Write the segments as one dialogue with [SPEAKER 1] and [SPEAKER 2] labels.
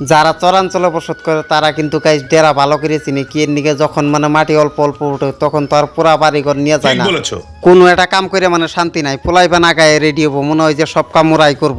[SPEAKER 1] যারা চরাঞ্চলে বসত করে তারা কিন্তু গাইজ ডেরা ভালো করে চিনি। কি এর নিকে যখন মানে মাটি অল্প অল্প উঠে তখন তো আর পুরা বাড়িঘর নিয়ে যায় না। কোনো একটা কাম করে মানে শান্তি নাই। পোলাই বা নাগায় রেডি হব মনে হয় যে সব কাম ওরাই করব।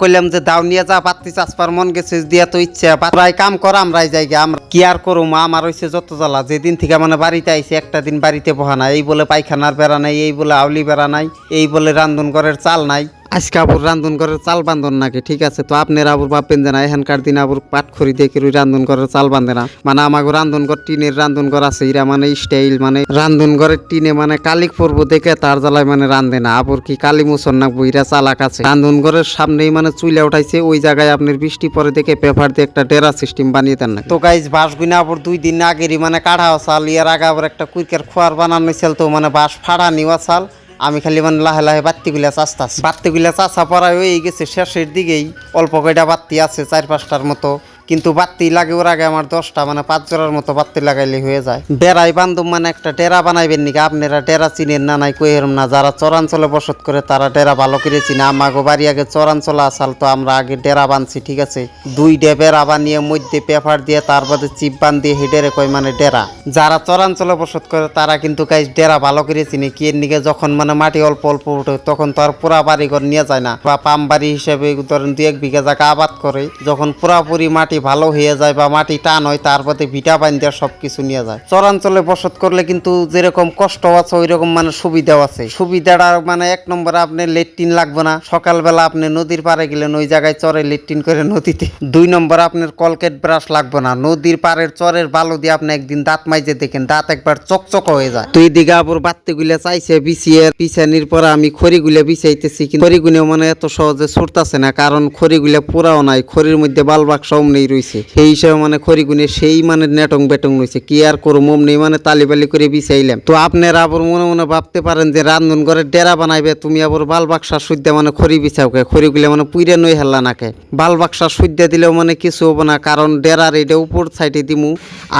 [SPEAKER 1] কইলাম যে দাও নিয়ে যা পাত্তি চাষবার মন গেছে দিয়া তো ইচ্ছা। প্রায় কাম করা আমরাই যাই গে। আমরা কি আর করো মা আমার হইছে যত জ্বালা। যেদিন থেকে মানে বাড়িতে আইছে একটা দিন বাড়িতে বহা নাই। এই বলে পায়খানার বেড়া নাই এই বলে আউলি বেড়া নাই এই বলে রান্ধন ঘরের চাল নাই। আজকে আবুর রান্ধন ঘরের চাল বান্ধন নাকি, ঠিক আছে? তো আপনার আবুর ভাববেন যে না, এখানকার দিন আবুর পাট খড়ি দেখে রুই রান্ধন ঘরের চাল বান্ধে না। মানে আমাকে রান্ধন ঘর টিনের রান্ধন ঘর আছে, এরা মানে স্টাইল মানে রান্ধন ঘরের টিনে মানে কালিক পর্ব দেখে তার জ্বালায় মানে রান্ধে না। আবুর কি কালী মুসন না বইরা চালাক আছে। রান্ধন ঘরের সামনেই মানে চুইলা উঠাইছে, ওই জায়গায় আপনার বৃষ্টি পরে দেখে পেপার দিয়ে একটা ডেরা সিস্টেম বানিয়ে দেন না তো গাইজ বাঁশ গুনা আবার দুই দিন আগেরই মানে কাঢ়াও চাল, ইয়ার আগে আবার একটা কুইকের খোয়ার বানানো ছিল তো মানে বাঁশ ফাড়া নিওয়া চাল। আমি খালি মানে লাহে লাহে বাত্তিগুলা চাষতাছি বাত্তিগুলা চাষা। পরাই হয়ে গেছে শেষের দিকেই অল্প কয়টা বাত্তি আছে, চার পাঁচটার মতো। কিন্তু বাত্তি লাগে ওর আগে আমার দশটা মানে পাঁচ জোড়ার মতো বাত্তি লাগাইলে হয়ে যায়। ডেরাই বান্ধব মানে একটা ডেরা বানাইবেন নাকি? আপনারা ডেরা চিনেন না, নাই কই এরম না? যারা চরাঞ্চলে বসত করে, তারা ডেরা ভালো করে চিনে। আমাগো বাড়ি আগে চরাঞ্চলে আসাল, তো আমরা আগে ডেরা বানছি, ঠিক আছে? দুই ডেবের বানিয়ে, মধ্যে পেপার দিয়ে, তার বাদে চিপ বান দিয়ে হেডেরে কয় মানে ডেরা যারা চরাঞ্চলে বসত করে, তারা কিন্তু গাইজ ডেরা ভালো করে চিনে। কি এর নিকে যখন মানে মাটি অল্প অল্প উঠে, তখন তো আর পুরা বাড়িঘর নিয়ে যায় না। বা পাম বাড়ি হিসেবে ধরেন দুই এক বিঘা জায়গা আবাদ করে, যখন পুরাপুরি মাটি ভালো হয়ে যায় বা মাটি টান হয়, তার বাদে ভিটা বাইন দেওয়া সব কিছু নিয়ে যায়। চরাঞ্চলে বসত করলে কিন্তু যেরকম কষ্ট আছে ওই রকম মানে সুবিধাও আছে। সুবিধাটা মানে এক নম্বরে আপনি লেট্রিন লাগবে না। সকালবেলা আপনি নদীর পাড়ে গেলেন, ওই জায়গায় চরে লেট্রিন করে নদীতে। দুই নম্বর আপনার কলকেট ব্রাশ লাগবে না। নদীর পাড়ের চরের বালু দিয়ে আপনি একদিন দাঁত মাইজে দেখেন, দাঁত একবার চকচক হয়ে যায়। তুই দিঘা আবার বাত্তি গুলা চাইছে বিছিয়ে, পিছানির পরে আমি খড়ি গুলা বিছাইতেছি, কিন্তু খড়ি গুলো মানে এত সহজে ছুটতাছে না, কারণ খড়ি গুলা পুরাও নাই। খড়ির মধ্যে বাল বাক্স অমনেই রয়েছে সেই হিসাবে মানে খড়ি গুনে সেই মানে নেটং বেটং রয়েছে কি আর করব অমনি মানে তালিবালি করে বিছাইলাম। তো আপনারা আবার মনে মনে ভাবতে পারেন যে রান্ধন ঘরে ডেরা বানাইবে, তুমি আবার বাল বাক্সা সুদ্দা মানে খড়ি বিছাও কে? খড়ি মানে পুইরে নই হেল্লা নাকে বাল বাক্সা সুদ্দা দিলেও মানে কিছু হব না, কারণ ডেরার এটা উপর সাইডে দিমু।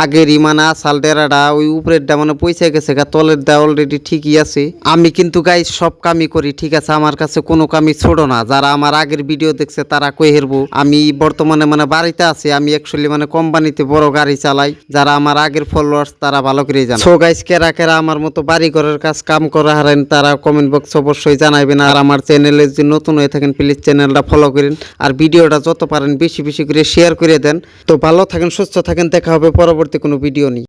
[SPEAKER 1] আগেরই মানে আসাল ডেরাটা ওই উপরেরটা মানে পয়সা গেছে গা তলের দা অলরেডি ঠিকই আছে। আমি কিন্তু গাই সব কামই করি, ঠিক আছে? আমার কাছে কোনো কামই ছোট না। যারা আমার আগের ভিডিও দেখছে তারা কই হেরবো? আমি বর্তমানে মানে বাড়িতে আছি, আমি অ্যাকচুয়ালি মানে কোম্পানিতে বড় গাড়ি চালাই, যারা আমার আগের ফলোয়ার্স তারা ভালো করে জানে। সো গাইস কেরা কেরা আমার মতো বাড়ি ঘরের কাজ কাম করে হারেন, তারা কমেন্ট বক্স অবশ্যই জানাবেন আর আমার চ্যানেলে যদি নতুন হয়ে থাকেন প্লিজ চ্যানেলটা ফলো করেন। আর ভিডিওটা যত পারেন, বেশি বেশি করে শেয়ার করে দেন। তো ভালো থাকেন, সুস্থ থাকেন, দেখা হবে পরবর্তী কোনো ভিডিও নিয়ে।